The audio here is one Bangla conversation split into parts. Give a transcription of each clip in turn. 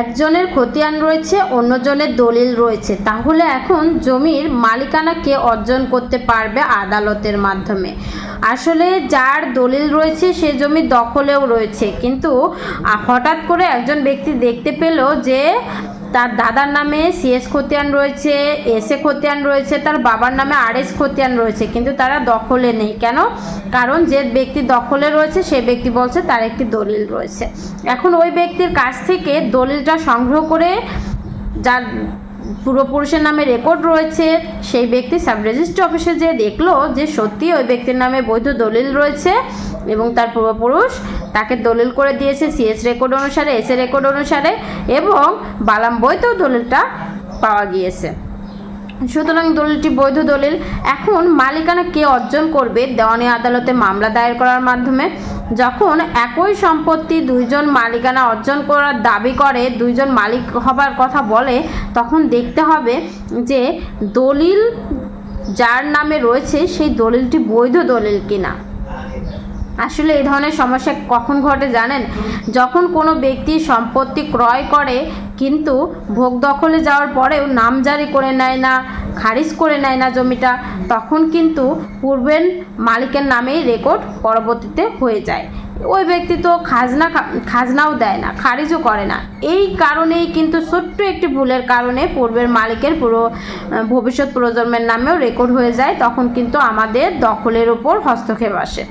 একজনের খতিয়ান রয়েছে, অন্যজনের দলিল রয়েছে। তাহলে এখন জমির মালিকানা কে অর্জন করতে পারবে আদালতের মাধ্যমে? আসলে যার দলিল রয়েছে, সে জমি দখলেও রয়েছে। কিন্তু হঠাৎ করে একজন ব্যক্তি দেখতে পেল যে তার দাদার নামে সিএস খতিয়ান রয়েছে এস এ খতিয়ান রয়েছে, তার বাবার নামে আর এস খতিয়ান রয়েছে, কিন্তু তারা দখলে নেই। কেন? কারণ যে ব্যক্তি দখলে রয়েছে, সে ব্যক্তি বলছে তার একটি দলিল রয়েছে। এখন ওই ব্যক্তির কাছ থেকে দলিলটা সংগ্রহ করে যার পূর্বপুরুষের নামে রেকর্ড রয়েছে, সেই ব্যক্তি সাব রেজিস্ট্রি অফিসে যে দেখল যে সত্যি ওই ব্যক্তির নামে বৈধ দলিল রয়েছে এবং তার পূর্বপুরুষ তাকে দলিল করে দিয়েছে সিএস রেকর্ড অনুসারে এস এ রেকর্ড অনুসারে এবং বালাম বইতেও দলিলটা পাওয়া গিয়েছে। সুতরাং দলিলটি বৈধ দলিল। এখন মালিকানা কে অর্জন করবে দেওয়ানি আদালতে মামলা দায়ের করার মাধ্যমে? যখন একই সম্পত্তি দুইজন মালিকানা অর্জন করার দাবি করে, দুইজন মালিক হবার কথা বলে, তখন দেখতে হবে যে দলিল যার নামে রয়েছে, সেই দলিলটি বৈধ দলিল কিনা। আসলে এই ধরনের সমস্যা কখন ঘটে জানেন? যখন কোনো ব্যক্তি সম্পত্তি ক্রয় করে, কিন্তু ভোগ দখলে যাওয়ার পরেও নাম জারি করে নেয় না, খারিজ করে নেয় না জমিটা, তখন কিন্তু পূর্বের মালিকের নামেই রেকর্ড পরবর্তীতে হয়ে যায়। ওই ব্যক্তি তো খাজনা খাজনাও দেয় না, খারিজও করে না। এই কারণেই কিন্তু ছোট্ট একটি ভুলের কারণে পূর্বের মালিকের পুরো ভবিষ্যৎ প্রজন্মের নামেও রেকর্ড হয়ে যায়, তখন কিন্তু আমাদের দখলের উপর হস্তক্ষেপ আসে।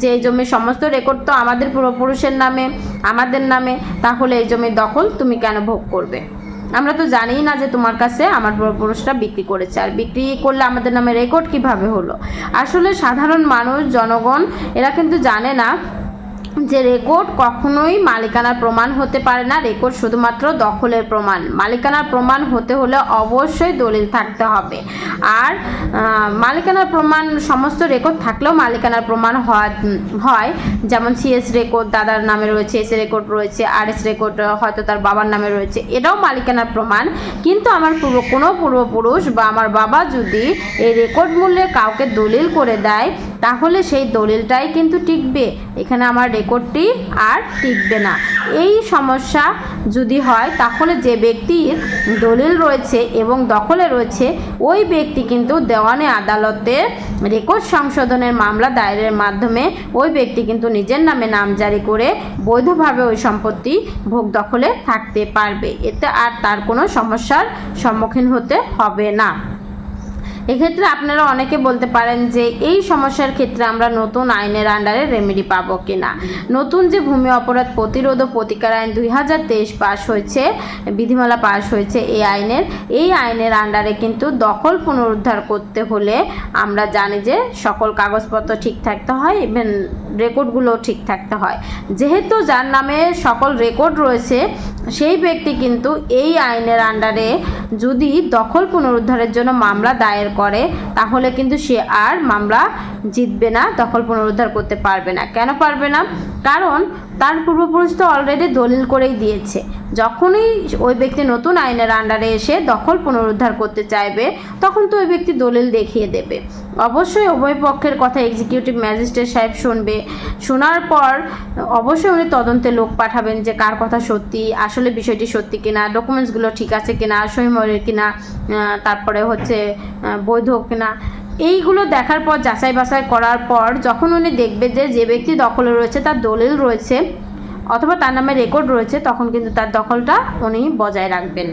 যে এই জমির সমস্ত রেকর্ড তো আমাদের পূর্বপুরুষের নামে, আমাদের নামে, তাহলে এই জমির দখল তুমি কেন ভোগ করবে? আমরা তো জানিই না যে তোমার কাছে আমার পূর্বপুরুষরা বিক্রি করেছে, আর বিক্রি করলে আমাদের নামে রেকর্ড কীভাবে হলো? আসলে সাধারণ মানুষ, জনগণ, এরা কিন্তু জানে না যে রেকর্ড কখনোই মালিকানার প্রমাণ হতে পারে না। রেকর্ড শুধুমাত্র দখলের প্রমাণ। মালিকানার প্রমাণ হতে হলে অবশ্যই দলিল থাকতে হবে। আর মালিকানার প্রমাণ, সমস্ত রেকর্ড থাকলেও মালিকানার প্রমাণ হয়। যেমন সিএস রেকর্ড দাদার নামে রয়েছে এস রেকর্ড রয়েছে আর এস রেকর্ড হয়তো তার বাবার নামে রয়েছে, এটাও মালিকানার প্রমাণ। কিন্তু আমার পূর্ব, কোনো পূর্বপুরুষ বা আমার বাবা যদি এই রেকর্ড মূল্যে কাউকে দলিল করে দেয় তাহলে সেই দলিলটাই কিন্তু টিকবে। এখানে আমার রেকর্ডটি আর টিকবে না। এই সমস্যা যদি হয়, তাহলে যে ব্যক্তির দলিল রয়েছে এবং দখলে রয়েছে, ওই ব্যক্তি কিন্তু দেওয়ানি আদালতে রেকর্ড সংশোধনের মামলা দায়েরের মাধ্যমে ওই ব্যক্তি কিন্তু নিজের নামে নাম জারি করে বৈধভাবে ওই সম্পত্তি ভোগ দখলে থাকতে পারবে। এতে আর তার কোনো সমস্যার সম্মুখীন হতে হবে না। এক্ষেত্রে আপনারা অনেকে বলতে পারেন যে এই সমস্যার ক্ষেত্রে আমরা নতুন আইনের আন্ডারে রেমেডি পাবো কিনা। নতুন যে ভূমি অপরাধ প্রতিরোধ ও প্রতিকার আইন দুই হাজার তেইশ পাশ হয়েছে, বিধিমালা পাশ হয়েছে এই আইনের এই আইনের আন্ডারে কিন্তু দখল পুনরুদ্ধার করতে হলে আমরা জানি যে সকল কাগজপত্র ঠিক থাকতে হয় ইভেন রেকর্ডগুলো ঠিক থাকতে হয়। যেহেতু যার নামে সকল রেকর্ড রয়েছে, সেই ব্যক্তি কিন্তু এই আইনের আন্ডারে যদি দখল পুনরুদ্ধারের জন্য মামলা দায়ের করে, তাহলে কিন্তু সে আর মামলা জিতবে না, দখল পুনরুদ্ধার করতে পারবে না। কেন পারবে না? কারণ তার পূর্বপুরুষ তো অলরেডি দলিল করেই দিয়েছে। যখনই ওই ব্যক্তি নতুন আইনের আন্ডারে এসে দখল পুনরুদ্ধার করতে চাইবে, তখন তো ওই ব্যক্তি দলিল দেখিয়ে দেবে। অবশ্যই উভয় পক্ষের কথা এক্সিকিউটিভ ম্যাজিস্ট্রেট সাহেব শুনবে। শোনার পর অবশ্যই উনি তদন্তে লোক পাঠাবেন যে কার কথা সত্যি, আসলে বিষয়টি সত্যি কিনা ডকুমেন্টসগুলো ঠিক আছে কিনা সহিমরের কিনা তারপরে হচ্ছে বৈধ কিনা। এইগুলো দেখার পর, যাচাই বাছাই করার পর যখন উনি দেখবে যে যে ব্যক্তি দখলে রয়েছে, তার দলিল রয়েছে অথবা তার নামে রেকর্ড রয়েছে, তখন কিন্তু তার দখলটা উনি বজায় রাখবেন।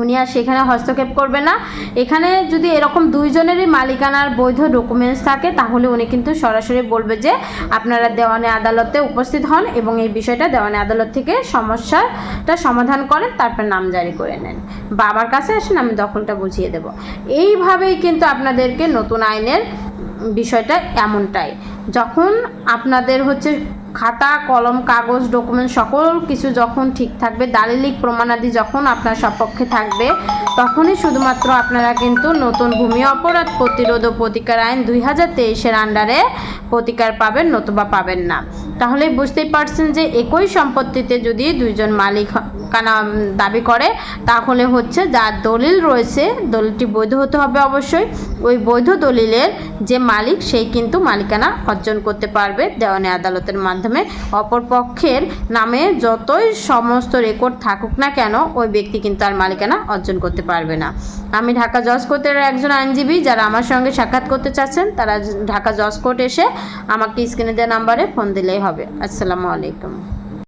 উনি আর সেখানে হস্তক্ষেপ করবে না। এখানে যদি এরকম দুইজনেরই মালিকানার বৈধ ডকুমেন্টস থাকে, তাহলে উনি কিন্তু সরাসরি বলবে যে আপনারা দেওয়ানি আদালতে উপস্থিত হন এবং এই বিষয়টা দেওয়ানি আদালত থেকে সমস্যাটা সমাধান করেন, তারপর নাম জারি করে নেন। বাবার কাছে আসেন, আমি দখলটা বুঝিয়ে দেব। এইভাবেই কিন্তু আপনাদেরকে নতুন আইনের বিষয়টা এমনটাই। যখন আপনাদের হচ্ছে খাতা, কলম, কাগজ ডকুমেন্ট সকল কিছু যখন ঠিক থাকবে, দালিলিক প্রমাণাদি যখন আপনার সপক্ষে থাকবে, তখনই শুধুমাত্র আপনারা কিন্তু নতুন ভূমি অপরাধ প্রতিরোধ ও প্রতিকার আইন দুই হাজার তেইশের আন্ডারে প্রতিকার পাবেন নতুবা পাবেন না। তাহলে বুঝতেই পারছেন যে একই সম্পত্তিতে যদি দুইজন মালিকানা উম, দাবি করে তাহলে হচ্ছে যার দলিল রয়েছে দলিলটি বৈধ হতে হবে অবশ্যই। ওই বৈধ দলিলের যে মালিক সেই কিন্তু মালিকানা অর্জন করতে পারবে দেওয়ানি আদালতের মাধ্যমে। অপর পক্ষের নামে যতই সমস্ত রেকর্ড থাকুক না কেন ওই ব্যক্তি কিন্তু আর মালিকানা অর্জন করতে পারবে না। আমি ঢাকা জজ কোর্টের একজন আইনজীবী যারা আমার সঙ্গে সাক্ষাৎ করতে চাচ্ছেন তারা ঢাকা জজ কোর্ট এসে আমাকে স্ক্রিনে দেওয়া নাম্বারে ফোন দিলেই হবে। আসসালামু আলাইকুম।